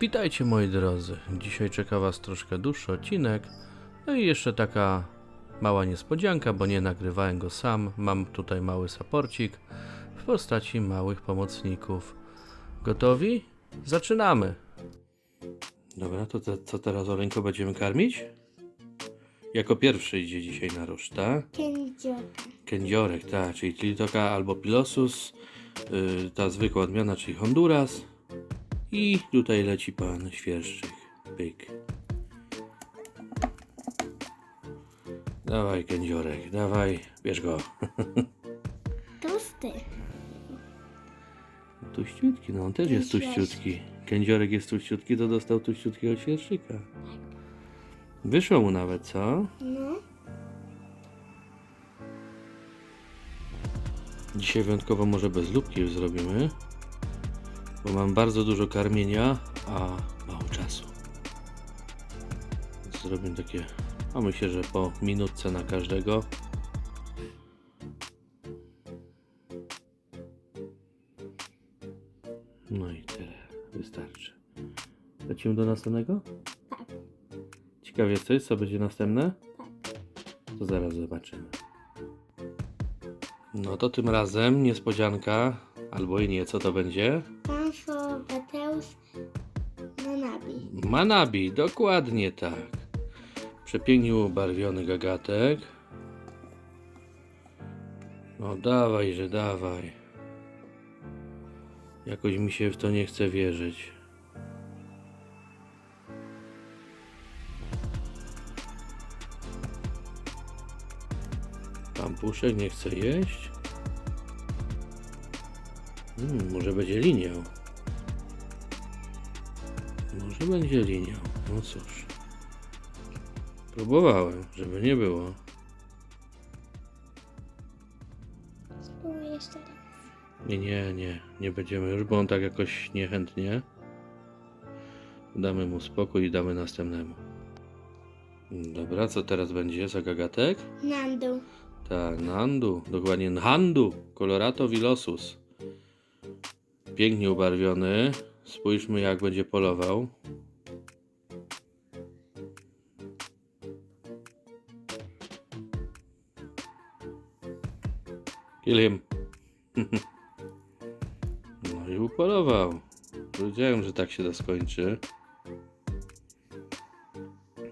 Witajcie moi drodzy. Dzisiaj czeka Was troszkę dłuższy odcinek. No i jeszcze taka mała niespodzianka, bo nie nagrywałem go sam. Mam tutaj mały saporcik w postaci małych pomocników. Gotowi? Zaczynamy! Dobra, to te, co teraz Oleńko będziemy karmić? Jako pierwszy idzie dzisiaj na rusz, tak? Kędziora. Kędziorek, tak, czyli Tiltoka albo Pilosus, yy, ta zwykła odmiana, czyli Honduras. I tutaj leci pan świerszczyk. Pyk. Dawaj, kędziorek, dawaj, bierz go. Tłusty. Tuściutki, no on też jest świerszczyk. tuściutki. Kędziorek jest tuściutki, to dostał tuściutkiego świerszczyka. Wyszło mu nawet, co? No. Dzisiaj wyjątkowo może bez lubki już zrobimy, bo mam bardzo dużo karmienia, a mało czasu. Więc Zrobimy takie, a myślę, że po minutce na każdego. No i tyle, wystarczy. Lecimy do następnego? Tak. Ciekawie jesteś, co będzie następne? To zaraz zobaczymy. No to tym razem niespodzianka, albo i nie, co to będzie? Manabi, dokładnie tak. Przepięknie ubarwiony gagatek. No dawaj, że dawaj. Jakoś mi się w to nie chce wierzyć. Pampuszek nie chce jeść? Hmm, może będzie liniał. Może będzie linią. No cóż. Próbowałem, żeby nie było. Spróbuję jeszcze raz. Nie, nie, nie. Nie będziemy już, bo on tak jakoś niechętnie. Damy mu spokój i damy następnemu. Dobra, co teraz będzie za gagatek? Nandu. Tak, Nandu, dokładnie Nhandu, Colorato Vilosus. Pięknie ubarwiony. Spójrzmy jak będzie polował. Kill him. No i upolował. Wiedziałem, że tak się to skończy.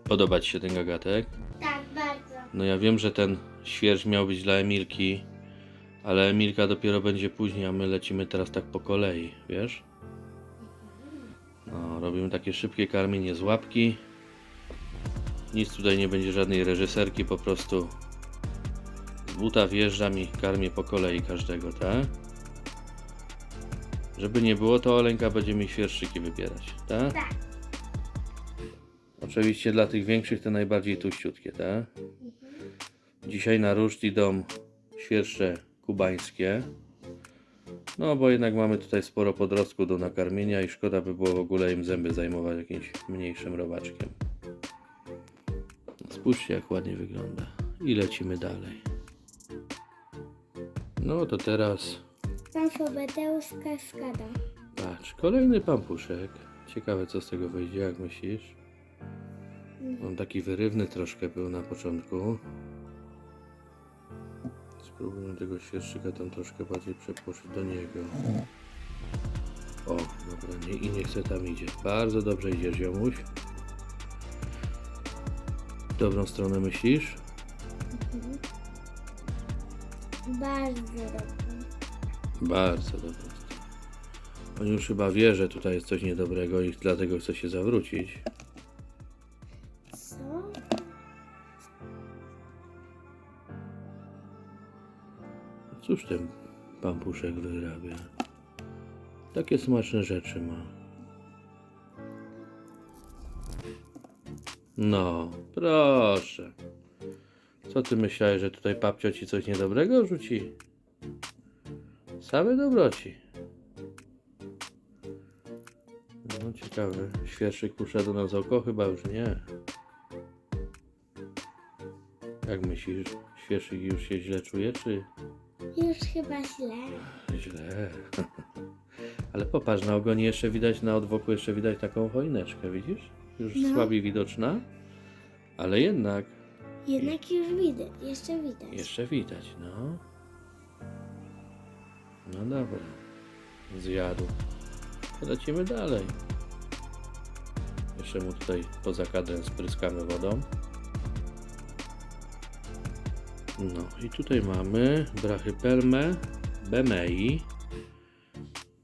Podoba Ci się ten gagatek? Tak, bardzo. No ja wiem, że ten świerż miał być dla Emilki, ale Emilka dopiero będzie później, a my lecimy teraz tak po kolei, wiesz? No, robimy takie szybkie karmienie z łapki. Nic tutaj nie będzie żadnej reżyserki, po prostu z buta wjeżdżam i karmię po kolei każdego, tak? Żeby nie było, to Olenka będzie mi świerszczyki wybierać, tak? Tak. Oczywiście dla tych większych to najbardziej tuściutkie, tak? Dzisiaj na ruszt idą świerszcze kubańskie. No bo jednak mamy tutaj sporo podrostku do nakarmienia i szkoda by było w ogóle im zęby zajmować jakimś mniejszym robaczkiem. Spójrzcie jak ładnie wygląda. I lecimy dalej. No to teraz Pancho Beteus Kaskada. patrz, kolejny pampuszek. Ciekawe co z tego wyjdzie, jak myślisz? On taki wyrywny troszkę był na początku. Spróbujmy tego świerszczyka tam troszkę bardziej przepłoszyć do niego. O, dobra, nie, i nie chce tam idzie. Bardzo dobrze idziesz, ziomuś. W dobrą stronę myślisz? Bardzo dobry. Bardzo dobrze. On już chyba wie, że tutaj jest coś niedobrego i dlatego chce się zawrócić. Ten pampuszek wyrabia? Takie smaczne rzeczy ma. No, proszę. Co ty myślałeś, że tutaj papcio ci coś niedobrego rzuci? Same dobroci. No ciekawe. Świerszczyk puszcza do nas oko? Chyba już nie. Jak myślisz, świerszczyk już się źle czuje, czy... Już chyba źle. Źle. Ale popatrz, na ogonie jeszcze widać, na odwoku jeszcze widać taką choineczkę, widzisz? Już No. słabiej widoczna, ale jednak Jednak już widać, jeszcze widać. jeszcze widać, no. No dobra, zjadł. To lecimy dalej. Jeszcze mu tutaj poza kadrem spryskamy wodą. No i tutaj mamy brachypelmę bemei.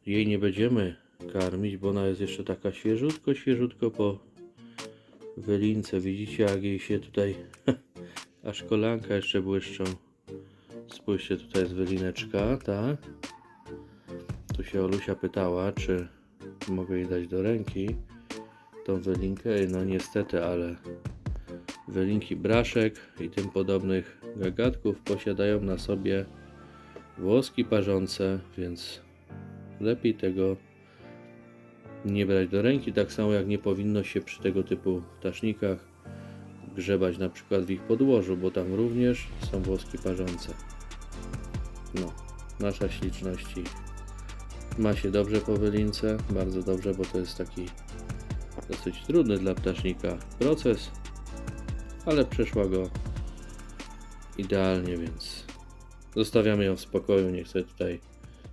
Jej nie będziemy karmić, bo ona jest jeszcze taka świeżutko, świeżutko po wylince. Widzicie jak jej się tutaj aż kolanka jeszcze błyszczą. Spójrzcie, tutaj jest wylineczka, tak? Tu się Olusia pytała, czy mogę jej dać do ręki tą wylinkę. No niestety, ale wylinki braszek i tym podobnych gagatków posiadają na sobie włoski parzące, więc lepiej tego nie brać do ręki, tak samo jak nie powinno się przy tego typu ptasznikach grzebać na przykład w ich podłożu, bo tam również są włoski parzące. No, nasza śliczności ma się dobrze po wylince, bardzo dobrze, bo to jest taki dosyć trudny dla ptasznika proces, ale przeszła go idealnie, więc zostawiamy ją w spokoju, niech sobie tutaj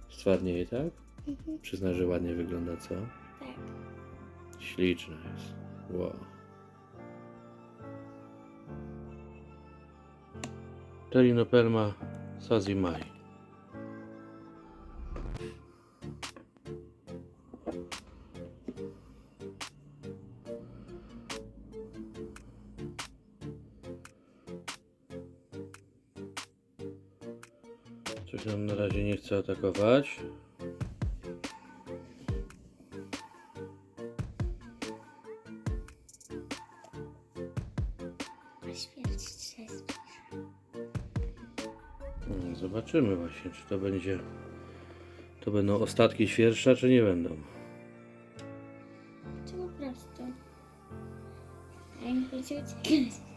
stwardnieje, tak? Mhm. Przyzna, że ładnie wygląda, co? Tak. Śliczna jest. Wow. Telinopelma sazimai. Coś nam na razie nie chce atakować. Zobaczymy właśnie, czy to będzie. To będą ostatki świerszcza, czy nie będą. Czy po prostu? A jak będzie uciekać?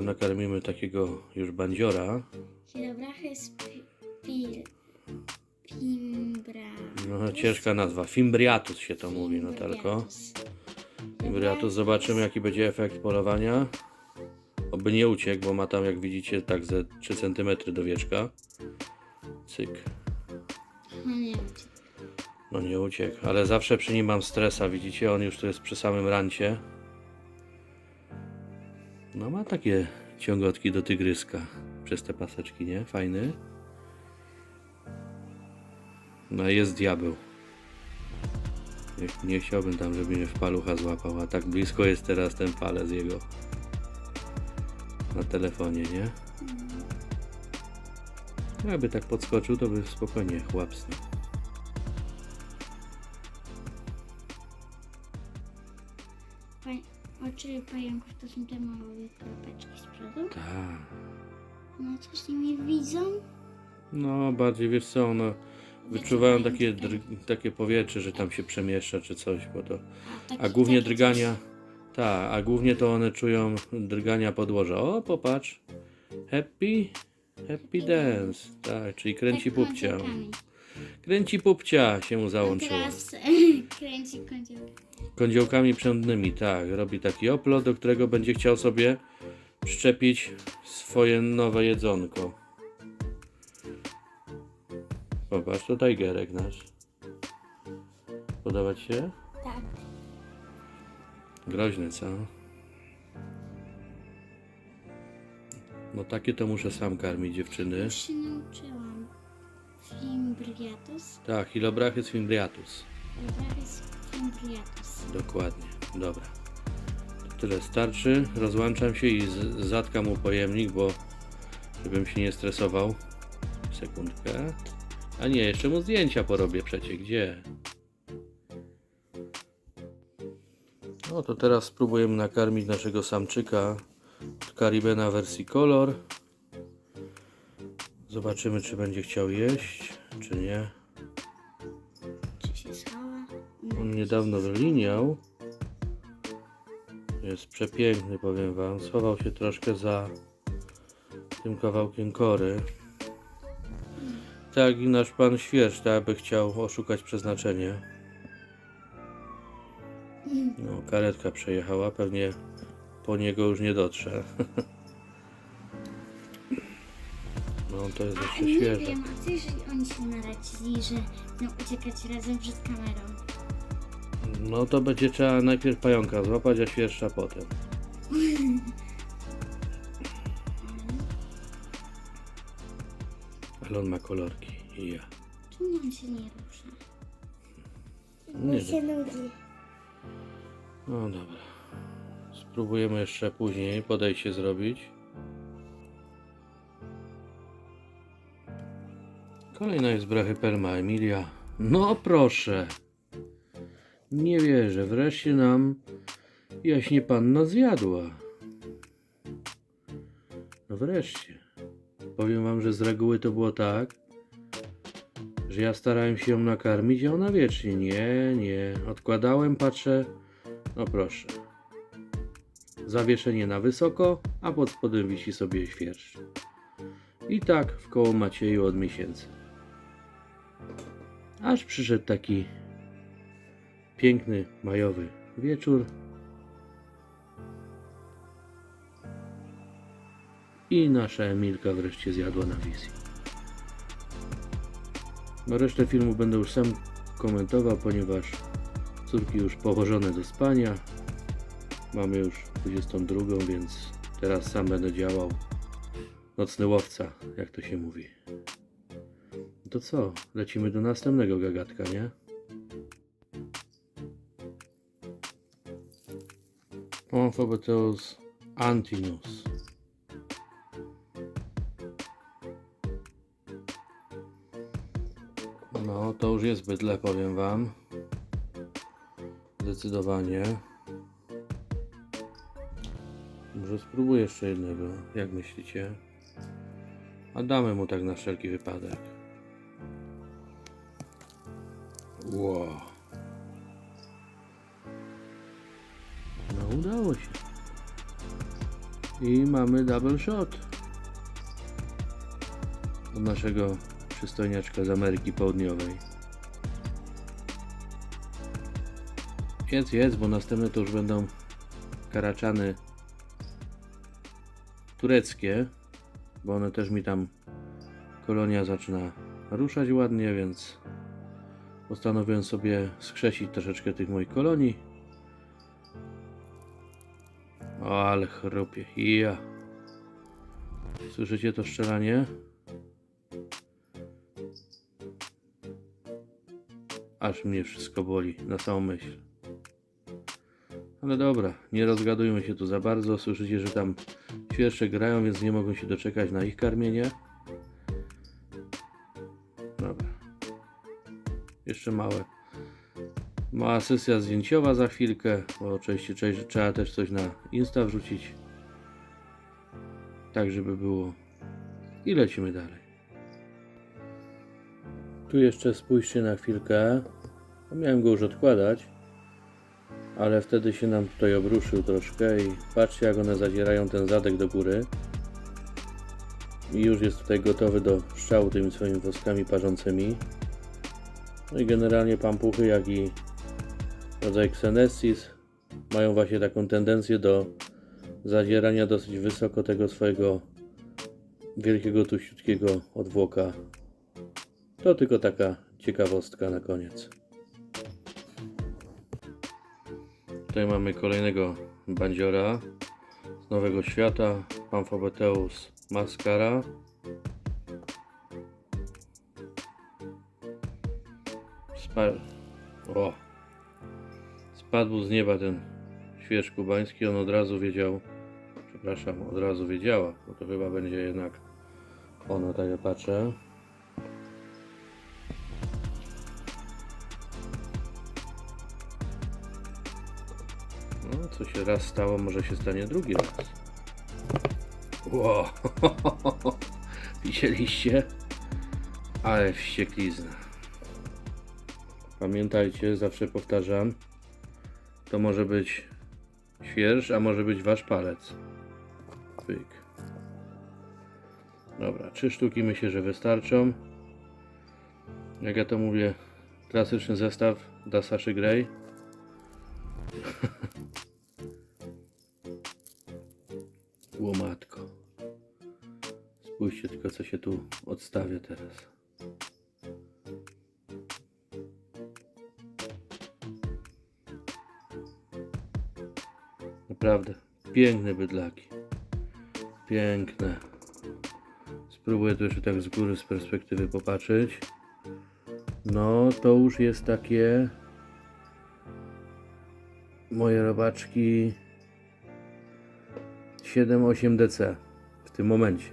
Nakarmimy takiego już bandziora. Chwilobrachy jest pi- pil. Pimbra. No, ciężka nazwa. Fimbriatus się to mówi, Natalko. Fimbriatus, zobaczymy jaki będzie efekt polowania. Oby nie uciekł, bo ma tam, jak widzicie, tak ze 3 cm do wieczka. Cyk. No nie. No nie uciekł, ale zawsze przy nim mam stresa, widzicie, on już tu jest przy samym rancie. No ma takie ciągotki do tygryska przez te paseczki, nie? Fajny. No jest diabeł. Nie, nie chciałbym tam, żeby mnie w palucha złapał, a tak blisko jest teraz ten palec jego. Na telefonie, nie? Jakby tak podskoczył, to by spokojnie chłapsnął. Oczy pająków to są te małe kropeczki z przodu. Tak. No co z nimi widzą? No, bardziej wiesz co, one wyczuwają takie, dr- takie powietrze, że tam się przemieszcza czy coś, bo to. taki- A głównie drgania. Tak, a głównie to one czują drgania podłoża. O, popatrz. Happy, happy dance. Tak, czyli coś- kręci tak pupcia. Kręci pupcia się A załączyło. teraz kręci kądzielkami. Kądziołkami przędnymi, tak. Robi taki oplot, do którego będzie chciał sobie przyczepić swoje nowe jedzonko. Popatrz, to Tigerek nasz. Podobać się? Tak. Groźny, co? No takie to muszę sam karmić dziewczyny. Już się nauczyłam. Fimbriatus. Tak, Hilobrachys fimbriatus. Dokładnie, dobra. Tyle starczy. Rozłączam się i zatkam mu pojemnik, bo żebym się nie stresował. Sekundkę. A nie, jeszcze mu zdjęcia porobię przecie. Gdzie? No to teraz spróbujemy nakarmić naszego samczyka od Caribena wersji kolor. Zobaczymy, czy będzie chciał jeść. czy nie. Niedawno wyliniał. Jest przepiękny, powiem wam. Schował się troszkę za tym kawałkiem kory. Tak i nasz pan świercz, tak by chciał oszukać przeznaczenie. No, karetka przejechała, pewnie po niego już nie dotrze. No, to jest A jeszcze nie świeże. wiem, a co jeżeli oni się naradzili, że będą uciekać razem przed kamerą? No to będzie trzeba najpierw pająka złapać, a świerszcza potem. Ale on ma kolorki i ja. Czemu on się nie rusza? Nie się nudzi. No dobra. Spróbujemy jeszcze później podejście zrobić. Kolejna jest brachy Perma Emilia. No proszę. Nie wierzę, wreszcie nam jaśnie panna zjadła. No wreszcie. Powiem wam, że z reguły to było tak, że ja starałem się ją nakarmić, a ona wiecznie nie, nie. Odkładałem, patrzę, no proszę. Zawieszenie na wysoko, a pod spodem wisi sobie świerszcz. I tak w koło Macieju od miesięcy. Aż przyszedł taki piękny majowy wieczór. I nasza Emilka wreszcie zjadła na wizji. No resztę filmu będę już sam komentował, ponieważ córki już położone do spania. Mamy już 22, więc teraz sam będę działał. Nocny łowca, jak to się mówi. To co? Lecimy do następnego gagatka, nie? Phobeteus antinus. No, to już jest bydle, powiem wam. Zdecydowanie. Może spróbuję jeszcze jednego, jak myślicie? A damy mu tak na wszelki wypadek. Wow. Udało się. I mamy double shot. Od naszego przystojniaczka z Ameryki Południowej. Jedz, jedz, bo następne to już będą karaczany tureckie, bo one też mi tam kolonia zaczyna ruszać ładnie, więc postanowiłem sobie skrzesić troszeczkę tych moich kolonii. O, ale chrupie. Ja. Słyszycie to strzelanie? Aż mnie wszystko boli na samą myśl. Ale dobra, nie rozgadujmy się tu za bardzo. Słyszycie, że tam świerszcze grają, więc nie mogą się doczekać na ich karmienie. Dobra. Jeszcze małe. Mała sesja zdjęciowa za chwilkę, bo oczywiście trzeba też coś na Insta wrzucić. Tak, żeby było. I lecimy dalej. Tu jeszcze spójrzcie na chwilkę. No, Miałem go już odkładać, ale wtedy się nam tutaj obruszył troszkę i patrzcie jak one zadzierają ten zadek do góry. I już jest tutaj gotowy do strzału tymi swoimi woskami parzącymi. No i generalnie pampuchy, jak i rodzaj Xenesis mają właśnie taką tendencję do zadzierania dosyć wysoko tego swojego wielkiego, tuściutkiego odwłoka. To tylko taka ciekawostka na koniec. Tutaj mamy kolejnego bandziora z Nowego Świata, Pamphobeteus mascara. Spa- o. Spadł z nieba ten śwież kubański, on od razu wiedział, przepraszam, od razu wiedziała, bo to chyba będzie jednak ona, tak ja patrzę. No, co się raz stało, może się stanie drugi raz. Wow. Widzieliście? Ale wścieklizna. Pamiętajcie, zawsze powtarzam, to może być świerż, a może być wasz palec. Pyk. Dobra, trzy sztuki myślę, że wystarczą. Jak ja to mówię, klasyczny zestaw da Saszy Grey. Łomatko. Spójrzcie tylko, co się tu odstawia teraz. Naprawdę, piękne bydlaki. Piękne. Spróbuję tu jeszcze tak z góry, z perspektywy popatrzeć. No, to już jest takie moje robaczki 7-8 DC w tym momencie.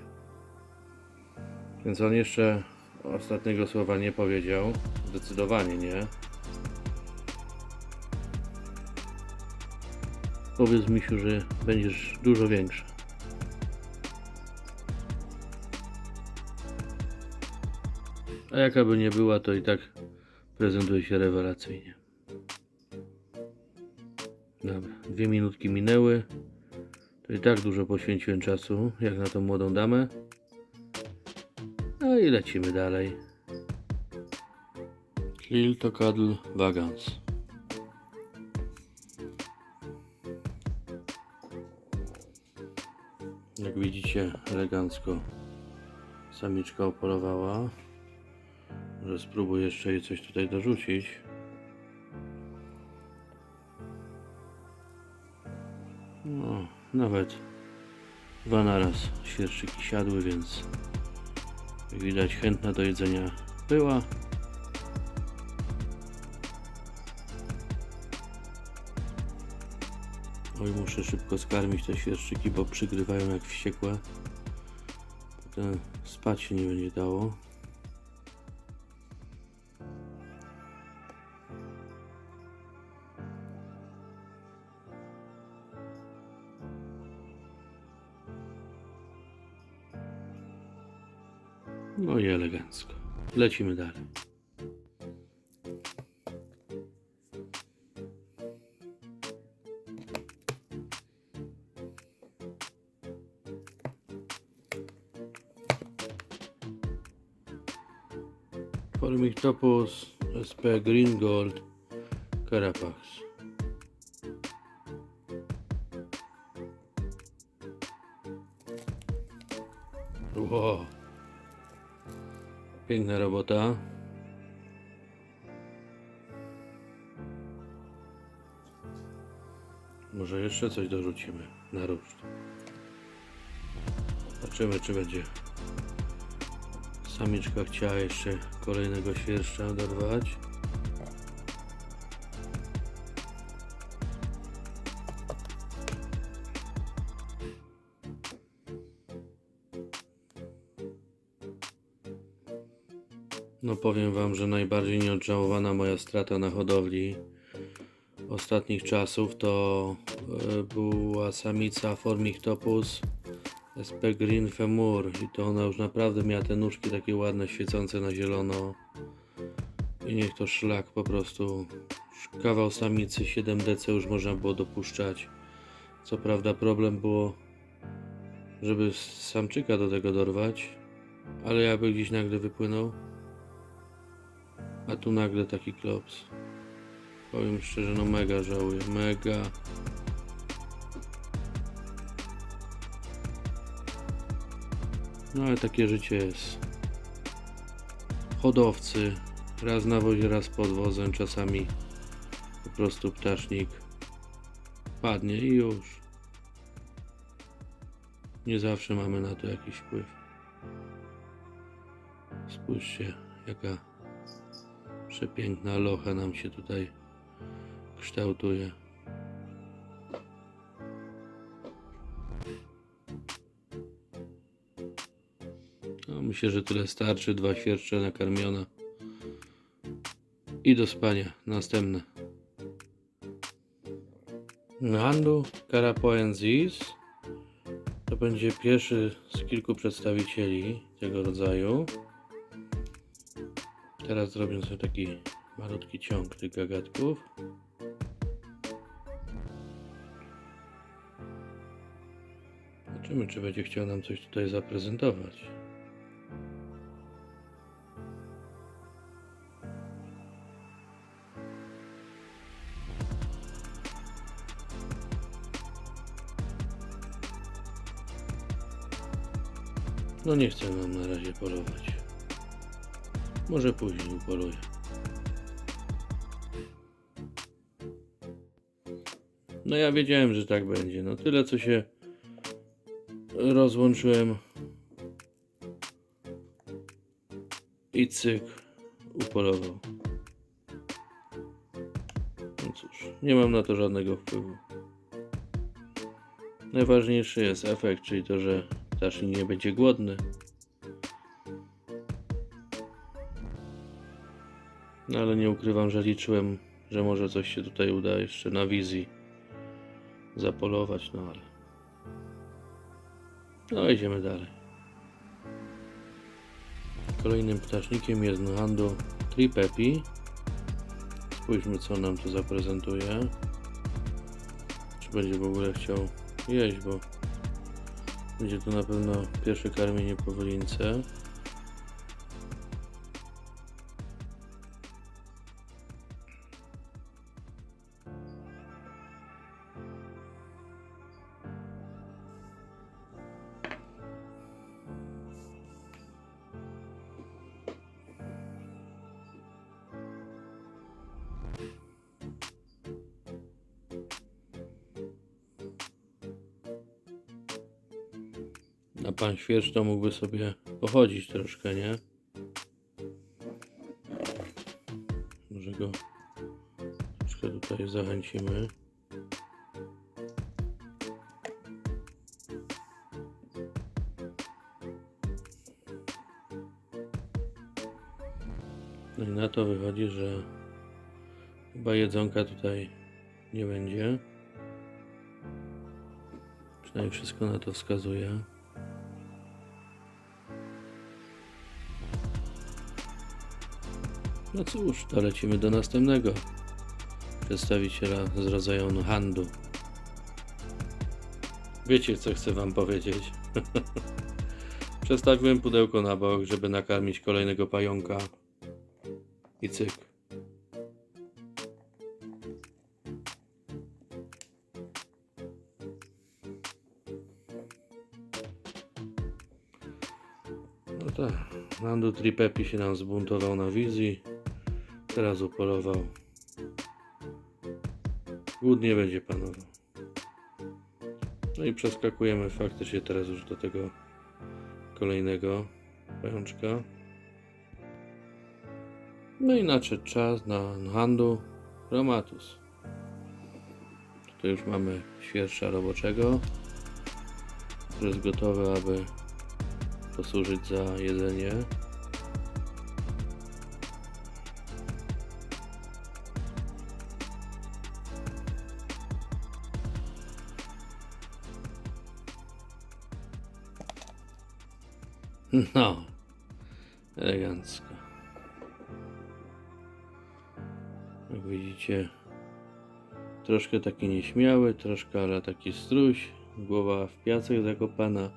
Więc on jeszcze ostatniego słowa nie powiedział. Zdecydowanie nie. Powiedz Misiu, że będziesz dużo większa. A jaka by nie była, to i tak prezentuje się rewelacyjnie. Dobra, dwie minutki minęły. To i tak dużo poświęciłem czasu, jak na tą młodą damę. No i lecimy dalej. Lil to Cuddle Wagons. Widzicie, elegancko samiczka opolowała. Może spróbuję jeszcze jej coś tutaj dorzucić. No, nawet dwa naraz świerszczyki siadły, więc jak widać chętna do jedzenia była. Oj, muszę szybko skarmić te świerszczyki, bo przygrywają jak wściekłe. Potem spać się nie będzie dało. No i elegancko. Lecimy dalej. Formictopus SP Green Gold Carapax. Wow. Piękna robota. Może jeszcze coś dorzucimy na ruszt. Zobaczymy, czy będzie samiczka chciała jeszcze kolejnego świerszcza dorwać. No powiem wam, że najbardziej nieodżałowana moja strata na hodowli ostatnich czasów to e, była samica Formictopus SP Green Femur i to ona już naprawdę miała te nóżki takie ładne, świecące na zielono i niech to szlak po prostu kawał samicy 7 DC już można było dopuszczać co prawda problem było żeby samczyka do tego dorwać ale jakby gdzieś nagle wypłynął a tu nagle taki klops. Powiem szczerze, no mega żałuję, mega. No ale takie życie jest. Hodowcy, raz na wozie, raz pod wozem, czasami po prostu ptasznik padnie i już. Nie zawsze mamy na to jakiś wpływ. Spójrzcie, jaka Przepiękna locha nam się tutaj kształtuje. Myślę, że tyle starczy. Dwa świercze nakarmione. I do spania. Następne. Nandu Carapoensis to będzie pierwszy z kilku przedstawicieli tego rodzaju. Teraz zrobię sobie taki malutki ciąg tych gagatków. Zobaczymy, czy będzie chciał nam coś tutaj zaprezentować. No nie chcę nam na razie polować. Może później upoluję. No ja wiedziałem, że tak będzie. No tyle co się rozłączyłem i cyk upolował. No cóż, nie mam na to żadnego wpływu. Najważniejszy jest efekt, czyli to, że ptasznik nie będzie głodny. No ale nie ukrywam, że liczyłem, że może coś się tutaj uda jeszcze na wizji zapolować, no ale. No idziemy dalej. Kolejnym ptasznikiem jest Nuhando Tripepi. Spójrzmy co nam tu zaprezentuje. Czy będzie w ogóle chciał jeść, bo będzie to na pewno pierwsze karmienie po wylince. Świercz to mógłby sobie pochodzić troszkę, nie? Może go troszkę tutaj zachęcimy. No i na to wychodzi, że chyba jedzonka tutaj nie będzie. Przynajmniej wszystko na to wskazuje. No cóż, to lecimy do następnego przedstawiciela z rodzaju Handu. Wiecie, co chcę wam powiedzieć. Przestawiłem pudełko na bok, żeby nakarmić kolejnego pająka. I cyk. No tak, Nando Tripepi się nam zbuntował na wizji. Teraz upolował. Głód nie będzie panował. No i przeskakujemy faktycznie teraz już do tego kolejnego pajączka. No i nadszedł czas na Nhandu Chromatus. Tutaj już mamy świerszcza roboczego, który jest gotowy, aby posłużyć za jedzenie. No, elegancko. Jak widzicie, troszkę taki nieśmiały, troszkę ale taki struś, głowa w piasek zakopana.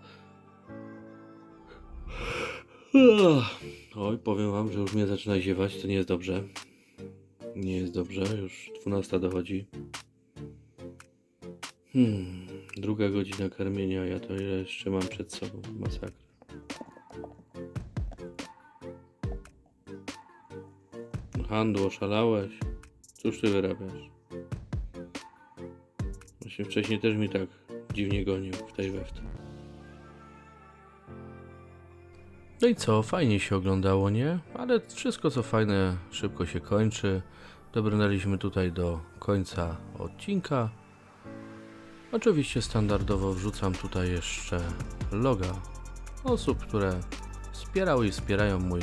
Oj, powiem wam, że już mnie zaczyna ziewać, to nie jest dobrze. Nie jest dobrze, już 12 dochodzi. Hmm, druga godzina karmienia, ja to ile jeszcze mam przed sobą, masakra. Handlu, oszalałeś? Cóż ty wyrabiasz? Właśnie wcześniej też mi tak dziwnie gonił w tej we w tej. No i co, fajnie się oglądało, nie? Ale wszystko co fajne szybko się kończy. Dobrnęliśmy tutaj do końca odcinka. Oczywiście standardowo wrzucam tutaj jeszcze loga osób, które wspierały i wspierają mój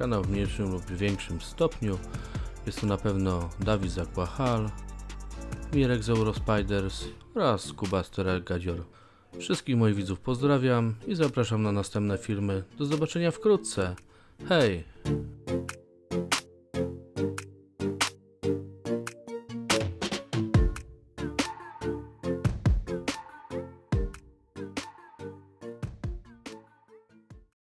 kanał w mniejszym lub większym stopniu. Jest to na pewno Dawid Zakłachal, Mirek z Eurospiders oraz Kubaster Gadzior. Wszystkich moich widzów pozdrawiam i zapraszam na następne filmy. Do zobaczenia wkrótce. Hej!